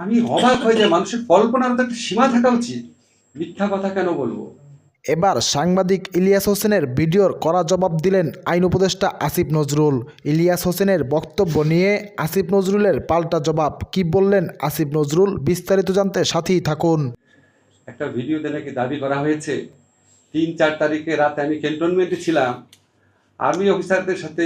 আমি অবাক হয়ে যাই মানুষের কল্পনার তো একটা সীমা থাকা উচিত। মিথ্যা কথা কেন বলব? এবার সাংবাদিক ইলিয়াস হোসেনের ভিডিওর কড়া জবাব দিলেন আইন উপদেষ্টা আসিফ নজরুল। ইলিয়াস হোসেনের বক্তব্য নিয়ে আসিফ নজরুলের পাল্টা জবাব। কি বললেন আসিফ নজরুল? বিস্তারিত জানতে সাথেই থাকুন। একটা ভিডিওতে নাকি দাবি করা হয়েছে তিন চার তারিখে রাতে আমি ক্যান্টনমেন্টে ছিলাম। আর্মি অফিসারদের সাথে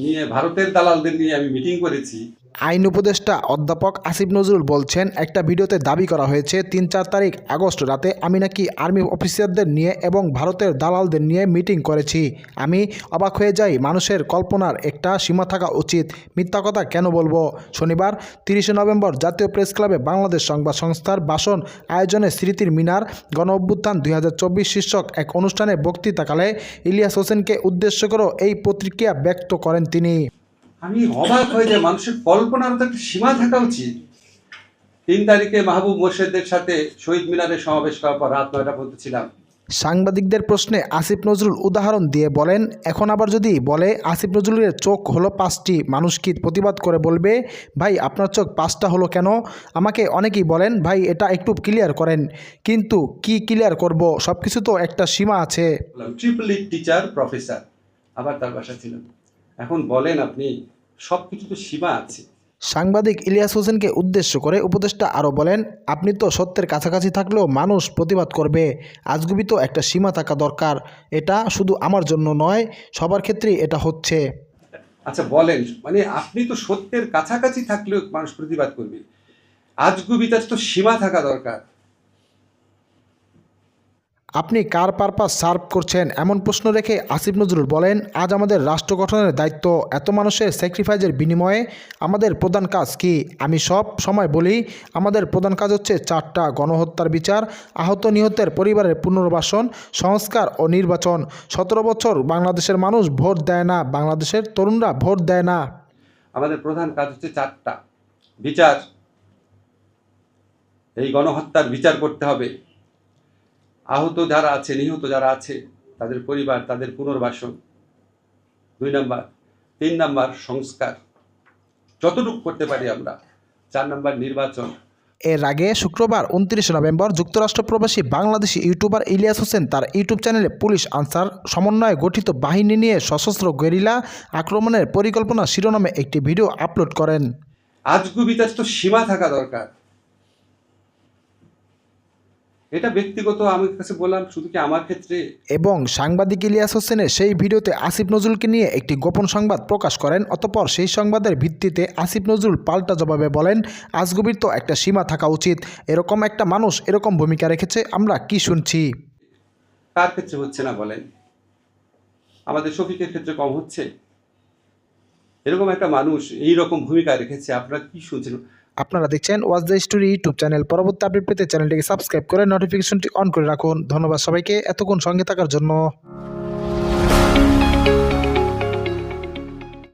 নিয়ে ভারতের দালালদের নিয়ে আমি মিটিং করেছি। আইন উপদেষ্টা অধ্যাপক আসিফ নজরুল বলছেন, একটা ভিডিওতে দাবি করা হয়েছে, তিন চার তারিখ আগস্ট রাতে আমি নাকি আর্মি অফিসারদের নিয়ে এবং ভারতের দালালদের নিয়ে মিটিং করেছি। আমি অবাক হয়ে যাই, মানুষের কল্পনার একটা সীমা থাকা উচিত। মিথ্যা কথা কেন বলব? শনিবার, তিরিশে নভেম্বর জাতীয় প্রেস ক্লাবে বাংলাদেশ সংবাদ সংস্থার ভাষণ আয়োজনে স্মৃতির মিনার গণ অভ্যুত্থান দুই হাজার চব্বিশ শীর্ষক এক অনুষ্ঠানে বক্তৃতাকালে ইলিয়াস হোসেনকে উদ্দেশ্য করে এই প্রতিক্রিয়া ব্যক্ত করেন তিনি। আমি অবাক হয়ে যাই মানুষের কল্পনার তো একটা সীমা থাকা উচিত। তিন তারিখে মাহবুব মোর্শেদের সাথে শহীদ মিনারে সমাবেশ করার পর রাত নয়টা পর্যন্ত ছিলাম। সাংবাদিকদের প্রশ্নে আসিফ নজরুল উদাহরণ দিয়ে বলেন এখন আবার যদি বলে আসিফ নজরুলের চোখ হলো পাঁচটি মানুষ কি প্রতিবাদ করে বলবে ভাই আপনার চোখ পাঁচটা হলো কেন? আমাকে অনেকেই বলেন ভাই এটা একটু ক্লিয়ার করেন। কিন্তু কি ক্লিয়ার করব? সব কিছু তো একটা সীমা আছে। ট্রিপল টিচার প্রফেসর আবার তার বাসা ছিল। এখন বলেন আপনি সব কিছু তো সীমা আছে। সাংবাদিক ইলিয়াস হোসেনকে উদ্দেশ্য করে উপদেষ্টা আরও বলেন আপনি তো সত্যের কাছাকাছি থাকলেও মানুষ প্রতিবাদ করবে আজগুবি তো একটা সীমা থাকা দরকার এটা শুধু আমার জন্য নয় সবার ক্ষেত্রেই এটা হচ্ছে। আচ্ছা বলেন মানে আপনি তো সত্যের কাছাকাছি থাকলেও মানুষ প্রতিবাদ করবে। আজগুবিতার তো সীমা থাকা দরকার। আপনি কার পারপাস সার্ভ করছেন এমন প্রশ্ন রেখে আসিফ নজরুল বলেন, আজ আমাদের রাষ্ট্র গঠনের দায়িত্ব। এত মানুষের স্যাক্রিফাইসের বিনিময়ে আমাদের প্রধান কাজ কি? আমি সব সময় বলি, আমাদের প্রধান কাজ হচ্ছে চারটা গণহত্যার বিচার, আহত নিহতের পরিবারের পুনর্বাসন, সংস্কার ও নির্বাচন। সতেরো বছর বাংলাদেশের মানুষ ভোট দেয় না, বাংলাদেশের তরুণরা ভোট দেয় না। আমাদের প্রধান কাজ হচ্ছে চারটা বিচার। এই গণহত্যার বিচার করতে হবে। আহত যারা আছে নিহত যারা আছে তাদের পরিবার তাদের পুনর্বাসন। দুই নাম্বার তিন নাম্বার সংস্কার। যতটুকু করতে পারি আমরা চার নাম্বার নির্বাচন। এর আগে শুক্রবার উনত্রিশে নভেম্বর যুক্তরাষ্ট্র প্রবাসী বাংলাদেশি ইউটিউবার ইলিয়াস হোসেন তার ইউটিউব চ্যানেলে পুলিশ আনসার সমন্বয়ে গঠিত বাহিনী নিয়ে সশস্ত্র গেরিলা আক্রমণের পরিকল্পনা শিরোনামে একটি ভিডিও আপলোড করেন। আজগুবিতার তো সীমা থাকা দরকার। এটা ব্যক্তিগত আমার কাছে বললাম শুধু কি আমার ক্ষেত্রে? এবং সাংবাদিক ইলিয়াস হোসেনের সেই ভিডিওতে আসিফ নজরুলকে নিয়ে একটি গোপন সংবাদ প্রকাশ করেন অতপর সেই সংবাদের ভিত্তিতে আসিফ নজরুল পাল্টা জবাবে বলেন আজগুবির তো একটা সীমা থাকা উচিত এরকম একটা মানুষ এরকম ভূমিকা রেখেছে আমরা কি শুনছি? কার ক্ষেত্রে হচ্ছে না বলেন? আমাদের শফিকের ক্ষেত্রে কম হচ্ছে? এরকম একটা মানুষ এই রকম ভূমিকা রেখেছে আপনারা কি শুনছেন? আপনারা দেখছেন Waz the story YouTube channel পরবর্তী আপডেট পেতে চ্যানেলটিকে সাবস্ক্রাইব করে নোটিফিকেশনটি অন করে রাখুন। ধন্যবাদ সবাইকে। এতক্ষণ সঙ্গে থাকার জন্য।